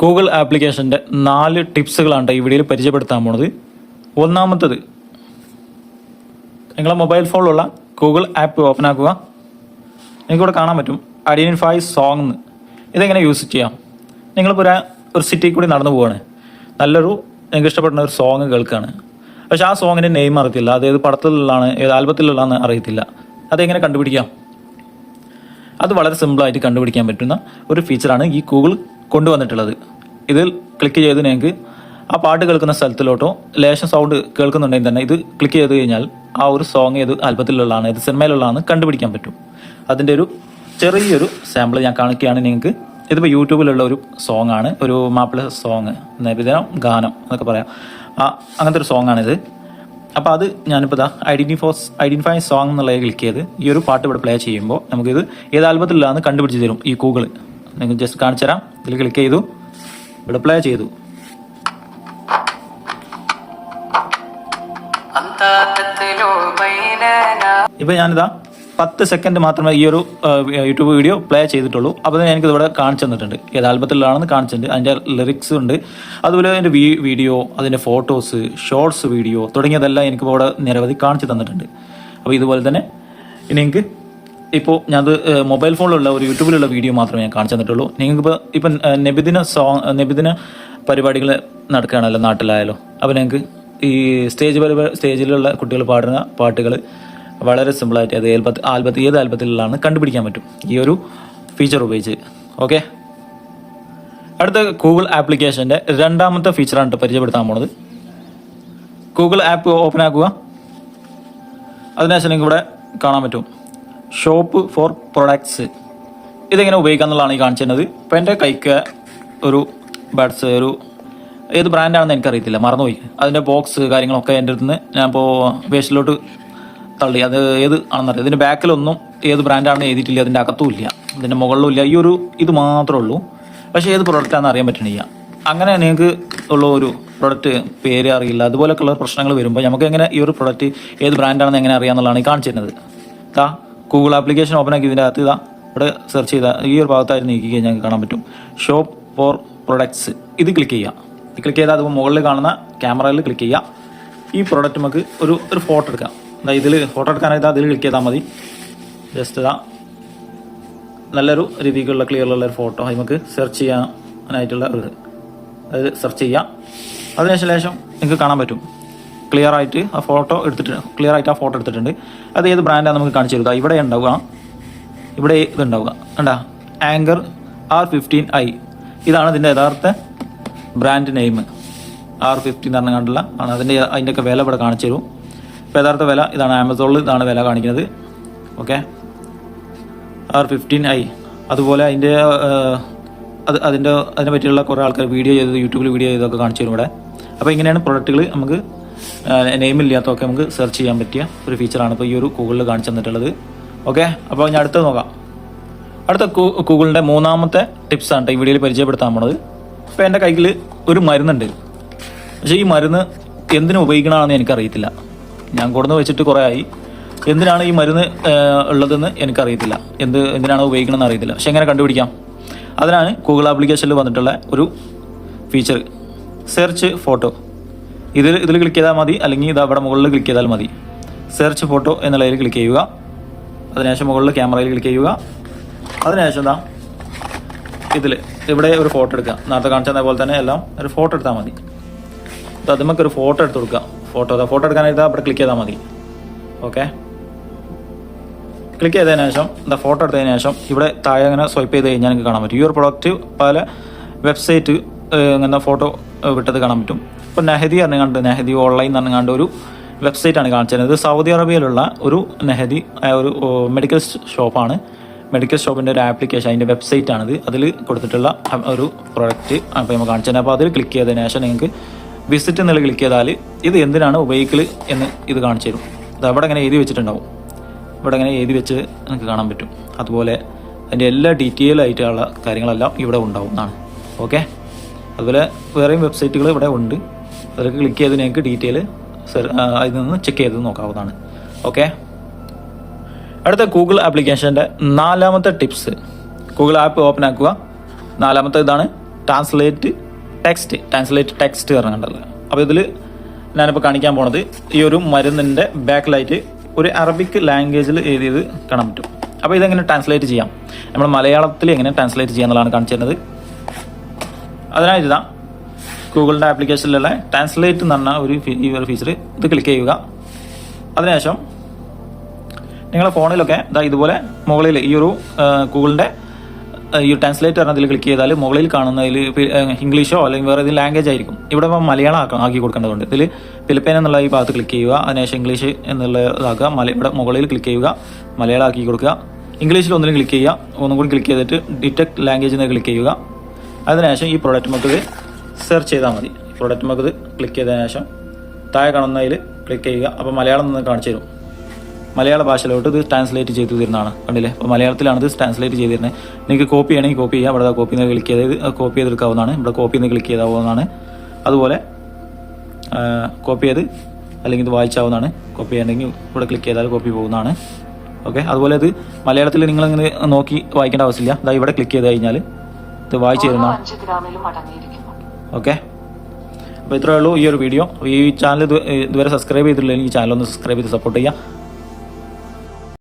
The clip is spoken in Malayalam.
ഗൂഗിൾ ആപ്ലിക്കേഷന്റെ നാല് ടിപ്സുകളാണ് ഈ വീഡിയോയിൽ പരിചയപ്പെടുത്താൻ പോണത്. ഒന്നാമത്തത് നിങ്ങളെ മൊബൈൽ ഫോണിലുള്ള ഗൂഗിൾ ആപ്പ് ഓപ്പൺ ആക്കുക. നിങ്ങൾക്കിവിടെ കാണാൻ പറ്റും ഐഡന്റിഫൈ സോങ് എന്ന് ഇതെങ്ങനെ യൂസ് ചെയ്യാം? നിങ്ങളിപ്പോൾ ഒരു ഒരു സിറ്റിയിൽ കൂടി നടന്നു പോവാണ്. നല്ലൊരു നിങ്ങൾക്ക് ഇഷ്ടപ്പെടുന്ന ഒരു സോങ് കേൾക്കുകയാണ് പക്ഷെ ആ സോങ്ങിന്റെ നെയിം അറിയത്തില്ല. അത് ഏത് പടത്തിലുള്ളതാണ് ഏത് ആൽബത്തിലുള്ളതാണെന്ന് അറിയത്തില്ല. അതെങ്ങനെ കണ്ടുപിടിക്കാം? അത് വളരെ സിമ്പിളായിട്ട് കണ്ടുപിടിക്കാൻ പറ്റുന്ന ഒരു ഫീച്ചറാണ് ഈ ഗൂഗിൾ കൊണ്ടുവന്നിട്ടുള്ളത്. ഇതിൽ ക്ലിക്ക് ചെയ്ത് നിങ്ങൾക്ക് ആ പാട്ട് കേൾക്കുന്ന സ്ഥലത്തിലോട്ടോ ലേശം സൗണ്ട് കേൾക്കുന്നുണ്ടെങ്കിൽ തന്നെ ഇത് ക്ലിക്ക് ചെയ്ത് കഴിഞ്ഞാൽ ആ ഒരു സോങ് ഏത് ആൽബത്തിലുള്ളതാണ് ഏത് സിനിമയിലുള്ളതാണ് കണ്ടുപിടിക്കാൻ പറ്റും. അതിന്റെ ഒരു ചെറിയൊരു സാമ്പിൾ ഞാൻ കാണിക്കുകയാണ് നിങ്ങൾക്ക്. ഇതിപ്പോൾ യൂട്യൂബിലുള്ള ഒരു സോങ് ആണ് ഒരു മാപ്പിള സോങ് നബിദിനം ഗാനം എന്നൊക്കെ പറയാം. ആ അങ്ങനത്തെ ഒരു സോങ് ആണിത്. അപ്പോൾ അത് ഞാനിപ്പോൾ ഇതാ ഐഡന്റിഫോസ് ഐഡന്റിഫൈ സോങ് എന്നുള്ളത് ക്ലിക്ക് ചെയ്ത് ഈ ഒരു പാട്ട് ഇവിടെ പ്ലേ ചെയ്യുമ്പോൾ നമുക്കിത് ഏത് ആൽബത്തിലുള്ളതാണ് കണ്ടുപിടിച്ച് തരും ഈ ഗൂഗിൾ നിങ്ങൾ ജസ്റ്റ് കാണിച്ചു തരാം. ഇതിൽ ക്ലിക്ക് ചെയ്തു. ഇവിടെ പ്ലേ ചെയ്തു. ഇപ്പൊ ഞാനിതാ പത്ത് സെക്കൻഡ് മാത്രമേ ഈ ഒരു യൂട്യൂബ് വീഡിയോ പ്ലേ ചെയ്തിട്ടുള്ളൂ. അപ്പോൾ എനിക്കിത് ഇവിടെ കാണിച്ചു തന്നിട്ടുണ്ട്. ഏത് ആൽബത്തിലാണെന്ന് കാണിച്ചിട്ടുണ്ട്. അതിന്റെ ലിറിക്സ് ഉണ്ട്. അതുപോലെ അതിന്റെ വീഡിയോ അതിന്റെ ഫോട്ടോസ് ഷോർട്സ് വീഡിയോ തുടങ്ങിയതെല്ലാം എനിക്കിപ്പോൾ ഇവിടെ നിരവധി കാണിച്ചു തന്നിട്ടുണ്ട്. അപ്പോൾ ഇതുപോലെ തന്നെ ഇനി എനിക്ക് ഇപ്പോൾ ഞാനത് മൊബൈൽ ഫോണിലുള്ള ഒരു യൂട്യൂബിലുള്ള വീഡിയോ മാത്രമേ ഞാൻ കാണിച്ചു തന്നിട്ടുള്ളൂ. നിങ്ങൾക്കിപ്പോൾ ഇപ്പം നബിദിന സോങ് നബിദിന പരിപാടികൾ നടക്കുകയാണല്ലോ നാട്ടിലായാലോ? അപ്പോൾ ഞങ്ങൾക്ക് ഈ സ്റ്റേജ് പരിപാടി സ്റ്റേജിലുള്ള കുട്ടികൾ പാടുന്ന പാട്ടുകൾ വളരെ സിമ്പിളായിട്ട് അത് ആൽബത്ത് ആൽബത്ത് ഏത് ആൽബത്തിലുള്ളതാണ് കണ്ടുപിടിക്കാൻ പറ്റും. ഈ ഒരു ഫീച്ചർ ഉപയോഗിച്ച്. ഓക്കെ അടുത്ത ഗൂഗിൾ ആപ്ലിക്കേഷന്റെ രണ്ടാമത്തെ ഫീച്ചറാണ് കേട്ടോ പരിചയപ്പെടുത്താൻ പോണത്. ഗൂഗിൾ ആപ്പ് ഓപ്പൺ ആക്കുക. അതിനുശേഷം നിങ്ങൾക്ക് ഇവിടെ കാണാൻ പറ്റും. ഷോപ്പ് ഫോർ പ്രൊഡക്ട്സ് ഇതെങ്ങനെ ഉപയോഗിക്കാന്നുള്ളതാണ് ഈ കാണിച്ചിരുന്നത്. ഇപ്പം എന്റെ കൈക്ക് ഒരു ബഡ്സ് ഒരു ഏത് ബ്രാൻഡാണെന്ന് എനിക്കറിയത്തില്ല മറന്നുപോയി. അതിന്റെ ബോക്സ് കാര്യങ്ങളൊക്കെ എന്റെ അടുത്ത് നിന്ന് ഞാൻ ഇപ്പോൾ വേസ്റ്റിലോട്ട് തള്ളി. അത് ഏത് ആണെന്നറിയാം ഇതിന്റെ ബാക്കിലൊന്നും ഏത് ബ്രാൻഡാണെന്ന് എഴുതിയിട്ടില്ല അതിന്റെ അകത്തും ഇല്ല ഇതിന്റെ മുകളിലും ഇല്ല ഈ ഒരു ഇത് മാത്രമേ ഉള്ളൂ. പക്ഷേ ഏത് പ്രൊഡക്റ്റാണെന്ന് അറിയാൻ പറ്റണില്ല. അങ്ങനെ നിങ്ങൾക്ക് ഉള്ള ഒരു പ്രൊഡക്റ്റ് പേര് അറിയില്ല. അതുപോലൊക്കെയുള്ള പ്രശ്നങ്ങൾ വരുമ്പോൾ നമുക്ക് എങ്ങനെ ഈ ഒരു പ്രൊഡക്റ്റ് ഏത് ബ്രാൻഡാണെന്ന് എങ്ങനെ അറിയാമെന്നുള്ളതാണ് ഈ കാണിച്ചു തരുന്നത് ഇതാ ഗൂഗിൾ ആപ്ലിക്കേഷൻ ഓപ്പൺ ആക്കി ഇതിന്റെ അകത്ത് ഇതാ. ഇവിടെ സെർച്ച് ചെയ്താൽ ഈ ഒരു ഭാഗത്തായിട്ട് നീക്കി കഴിഞ്ഞാൽ കാണാൻ പറ്റും. ഷോപ്പ് ഫോർ പ്രൊഡക്ട്സ് ഇത് ക്ലിക്ക് ചെയ്യുക ക്ലിക്ക് ചെയ്താൽ അതിപ്പോൾ മുകളിൽ കാണുന്ന ക്യാമറയിൽ ക്ലിക്ക് ചെയ്യുക ഈ പ്രോഡക്റ്റ് നമുക്ക് ഒരു ഒരു ഫോട്ടോ എടുക്കാം. എന്താ ഇതിൽ ഫോട്ടോ എടുക്കാനായിട്ട് അതിൽ ക്ലിക്ക് ചെയ്താൽ മതി. ജസ്റ്റ് ഇതാ. നല്ലൊരു രീതിക്കുള്ള ക്ലിയർ ഉള്ള ഒരു ഫോട്ടോ നമുക്ക് സെർച്ച് ചെയ്യാനായിട്ടുള്ള ഒരു അതായത് സെർച്ച് ചെയ്യുക അതിനുശേഷം നിങ്ങൾക്ക് കാണാൻ പറ്റും. ക്ലിയർ ആയിട്ട് ആ ഫോട്ടോ എടുത്തിട്ട് ക്ലിയർ ആയിട്ട് ആ ഫോട്ടോ എടുത്തിട്ടുണ്ട്. അത് ഏത് ബ്രാൻഡാണ് നമുക്ക് കാണിച്ചു തരുക ഇവിടെ ഉണ്ടാവുക. ഇവിടെ ഇത് ഉണ്ടാവുക കണ്ടാ? ആങ്കർ ആർ ഫിഫ്റ്റീൻ ഐ ഇതാണ് ഇതിന്റെ യഥാർത്ഥ ബ്രാൻഡ് നെയിം ആർ ഫിഫ്റ്റീൻ എന്ന് പറഞ്ഞുകൊണ്ടുള്ള ആണ് അതിന്റെ അതിന്റെയൊക്കെ വില ഇവിടെ കാണിച്ചു തരും. ഇപ്പോൾ യഥാർത്ഥ വില ഇതാണ് ആമസോണിൽ ഇതാണ് വില കാണിക്കുന്നത്. ഓക്കെ ആർ ഫിഫ്റ്റീൻ ഐ അതുപോലെ അതിന്റെ അത് അതിന്റെ അതിനെ പറ്റിയുള്ള കുറേ ആൾക്കാർ വീഡിയോ ചെയ്ത് യൂട്യൂബിൽ വീഡിയോ ചെയ്തൊക്കെ കാണിച്ചു തരും ഇവിടെ. അപ്പോൾ ഇങ്ങനെയാണ് പ്രൊഡക്റ്റുകൾ നമുക്ക് നെയിം ഇല്ലാത്തതൊക്കെ നമുക്ക് സെർച്ച് ചെയ്യാൻ പറ്റിയ ഒരു ഫീച്ചറാണ് ഇപ്പോൾ ഈ ഒരു ഗൂഗിളിൽ കാണിച്ചു തന്നിട്ടുള്ളത്. ഓക്കെ അപ്പോൾ ഞാൻ അടുത്തത് നോക്കാം. അടുത്ത ഗൂഗിളിന്റെ മൂന്നാമത്തെ ടിപ്സാണ് ഈ വീഡിയോയിൽ പരിചയപ്പെടുത്താൻ പോണത്. ഇപ്പോൾ എന്റെ കയ്യിൽ ഒരു മരുന്നുണ്ട്. പക്ഷേ ഈ മരുന്ന് എന്തിനു ഉപയോഗിക്കണമെന്ന് എനിക്കറിയത്തില്ല. ഞാൻ കൊടുന്ന് വെച്ചിട്ട് കുറേ ആയി. എന്തിനാണ് ഈ മരുന്ന് ഉള്ളതെന്ന് എനിക്കറിയത്തില്ല. എന്ത് എന്തിനാണ് ഉപയോഗിക്കണമെന്ന് അറിയത്തില്ല. പക്ഷെ എങ്ങനെ കണ്ടുപിടിക്കാം? അതിനാണ് ഗൂഗിൾ ആപ്ലിക്കേഷനിൽ വന്നിട്ടുള്ള ഒരു ഫീച്ചർ സെർച്ച് ഫോട്ടോ ഇതിൽ ഇതിൽ ക്ലിക്ക് ചെയ്താൽ മതി. അല്ലെങ്കിൽ ഇത് അവിടെ മുകളിൽ ക്ലിക്ക് ചെയ്താൽ മതി. സെർച്ച് ഫോട്ടോ എന്നുള്ളതിൽ ക്ലിക്ക് ചെയ്യുക. അതിനുശേഷം മുകളിൽ ക്യാമറയിൽ ക്ലിക്ക് ചെയ്യുക. അതിനുശേഷം എന്താ ഇതിൽ ഇവിടെ ഒരു ഫോട്ടോ എടുക്കുക. നേരത്തെ കാണിച്ചതേ പോലെ തന്നെ എല്ലാം ഒരു ഫോട്ടോ എടുത്താൽ മതി. ഇത് അതുമ്മക്ക് ഒരു ഫോട്ടോ എടുത്ത് കൊടുക്കുക. ഫോട്ടോ ഫോട്ടോ എടുക്കാനായിട്ട് അവിടെ ക്ലിക്ക് ചെയ്താൽ മതി. ഓക്കെ ക്ലിക്ക് ചെയ്തതിനു ശേഷം എന്താ ഫോട്ടോ എടുത്തതിന് ശേഷം ഇവിടെ താഴെ അങ്ങനെ സ്വൈപ്പ് ചെയ്ത് കഴിഞ്ഞാൽ നിങ്ങൾക്ക് കാണാൻ പറ്റും. ഈ ഒരു പ്രൊഡക്റ്റ് പല വെബ്സൈറ്റ് ഇങ്ങനെ ഫോട്ടോ വിട്ടത് കാണാൻ പറ്റും. ഇപ്പോൾ നെഹദി പറഞ്ഞുകൊണ്ട് നെഹദി ഓൺലൈൻ കണ്ട ഒരു വെബ്സൈറ്റാണ് കാണിച്ചത് ഇത് സൗദി അറേബ്യയിലുള്ള ഒരു നെഹദി ഒരു മെഡിക്കൽ ഷോപ്പാണ് മെഡിക്കൽ ഷോപ്പിന്റെ ഒരു ആപ്ലിക്കേഷൻ അതിന്റെ വെബ്സൈറ്റ് ആണിത്. അതിൽ കൊടുത്തിട്ടുള്ള ഒരു പ്രൊഡക്റ്റ് അപ്പോൾ നമ്മൾ കാണിച്ചത് അപ്പോൾ അതിൽ ക്ലിക്ക് ചെയ്തതിന് ശേഷം നിങ്ങൾക്ക് വിസിറ്റ് എന്നുള്ള ക്ലിക്ക് ചെയ്താൽ ഇത് എന്തിനാണ് ഉപയോഗിക്കൽ എന്ന് ഇത് കാണിച്ചു തരും. ഇത് അവിടെ ഇങ്ങനെ എഴുതി വെച്ചിട്ടുണ്ടാവും. ഇവിടെ ഇങ്ങനെ എഴുതി വെച്ച് നിങ്ങൾക്ക് കാണാൻ പറ്റും. അതുപോലെ അതിന്റെ എല്ലാ ഡീറ്റെയിൽ ആയിട്ടുള്ള കാര്യങ്ങളെല്ലാം ഇവിടെ ഉണ്ടാവും എന്നാണ്. ഓക്കെ അതുപോലെ വേറെയും വെബ്സൈറ്റുകൾ ഇവിടെ ഉണ്ട്. അതിലൊക്കെ ക്ലിക്ക് ചെയ്ത് നിങ്ങൾക്ക് ഡീറ്റെയിൽ അതിൽ നിന്ന് ചെക്ക് ചെയ്ത് നോക്കാവുന്നതാണ്. ഓക്കെ അടുത്ത ഗൂഗിൾ ആപ്ലിക്കേഷന്റെ നാലാമത്തെ ടിപ്സ് ഗൂഗിൾ ആപ്പ് ഓപ്പൺ ആക്കുക. നാലാമത്തെ ഇതാണ് ട്രാൻസ്ലേറ്റ് ടെക്സ്റ്റ് ട്രാൻസ്ലേറ്റ് ടെക്സ്റ്റ് പറഞ്ഞിട്ടുള്ളത്. അപ്പോൾ ഇതിൽ ഞാനിപ്പോൾ കാണിക്കാൻ പോണത് ഈ ഒരു മരുന്നിന്റെ ബാക്ക് ലൈറ്റ് ഒരു അറബിക് ലാംഗ്വേജിൽ എഴുതിയത് കാണാൻ പറ്റും. അപ്പോൾ ഇതെങ്ങനെ ട്രാൻസ്ലേറ്റ് ചെയ്യാം? നമ്മൾ മലയാളത്തിൽ എങ്ങനെ ട്രാൻസ്ലേറ്റ് ചെയ്യാന്നുള്ളതാണ് കാണിച്ചു അതിനായിട്ട് ഇതാ. ഗൂഗിളിന്റെ ആപ്ലിക്കേഷനിലുള്ള ട്രാൻസ്ലേറ്റ് എന്ന് പറഞ്ഞ ഒരു ഈ ഒരു ഫീച്ചർ ഇത് ക്ലിക്ക് ചെയ്യുക. അതിനുശേഷം നിങ്ങളുടെ ഫോണിലൊക്കെ ഇതാ ഇതുപോലെ മുകളിൽ ഈ ഒരു ഗൂഗിളിന്റെ ഈ ട്രാൻസ്ലേറ്റ് പറഞ്ഞതിൽ ക്ലിക്ക് ചെയ്താൽ മുകളിൽ കാണുന്നതിൽ ഇംഗ്ലീഷോ അല്ലെങ്കിൽ വേറെ ഏതെങ്കിലും ലാംഗ്വേജ് ആയിരിക്കും. ഇവിടെ മലയാളം ആക്കാം ആക്കി കൊടുക്കേണ്ടതുണ്ട്. ഇതിൽ ഫിലിപ്പൈൻ എന്നുള്ള ഈ ഭാഗത്ത് ക്ലിക്ക് ചെയ്യുക അതിനുശേഷം ഇംഗ്ലീഷ് എന്നുള്ള ഇതാക്കുക മല ഇവിടെ മുകളിൽ ക്ലിക്ക് ചെയ്യുക മലയാളം ആക്കി കൊടുക്കുക. ഇംഗ്ലീഷിൽ ഒന്നിലും ക്ലിക്ക് ചെയ്യുക ഒന്നും കൂടി ക്ലിക്ക് ചെയ്തിട്ട് ഡിറ്റക്ട് ലാംഗ്വേജിൽ നിന്ന് ക്ലിക്ക് ചെയ്യുക. അതിനുശേഷം ഈ പ്രോഡക്റ്റ് നമുക്ക് സെർച്ച് ചെയ്താൽ മതി. പ്രോഡക്റ്റ് നമുക്ക് ക്ലിക്ക് ചെയ്തതിനു ശേഷം താഴെ കാണുന്നതിൽ ക്ലിക്ക് ചെയ്യുക. അപ്പോൾ മലയാളം നിന്ന് കാണിച്ചു തരും. മലയാള ഭാഷയിലോട്ട് ഇത് ട്രാൻസ്ലേറ്റ് ചെയ്തു തരുന്നതാണ്. കണ്ടില്ലേ? അപ്പോൾ മലയാളത്തിലാണ് ഇത് ട്രാൻസ്ലേറ്റ് ചെയ്ത് തരുന്നത്. നിങ്ങൾക്ക് കോപ്പി ചെയ്യണമെങ്കിൽ കോപ്പി ചെയ്യാം. അവിടെ കോപ്പി നിന്ന് ക്ലിക്ക് ചെയ്ത് കോപ്പി ചെയ്തെടുക്കാവുന്നതാണ്. ഇവിടെ കോപ്പി നിന്ന് ക്ലിക്ക് ചെയ്താവുന്നതാണ്. അതുപോലെ കോപ്പി ചെയ്ത് അല്ലെങ്കിൽ ഇത് വായിച്ചാവുന്നതാണ്. കോപ്പി ചെയ്യണമെങ്കിൽ ഇവിടെ ക്ലിക്ക് ചെയ്താൽ കോപ്പി പോകുന്നതാണ്. ഓക്കെ അതുപോലെ ഇത് മലയാളത്തിൽ നിങ്ങളിങ്ങനെ നോക്കി വായിക്കേണ്ട ആവശ്യമില്ല. അതായത് ഇവിടെ ക്ലിക്ക് ചെയ്ത് കഴിഞ്ഞാൽ ഇത് വായിച്ചു അടങ്ങിയിരിക്കുന്നു. ഓക്കെ. അപ്പോൾ ഇത്രയേ ഉള്ളൂ ഈ ഒരു വീഡിയോ. ഈ ചാനൽ ഇതുവരെ സബ്സ്ക്രൈബ് ചെയ്തിട്ടില്ലെങ്കിൽ ഈ ചാനൽ ഒന്ന് സബ്സ്ക്രൈബ് ചെയ്ത് സപ്പോർട്ട് ചെയ്യുക.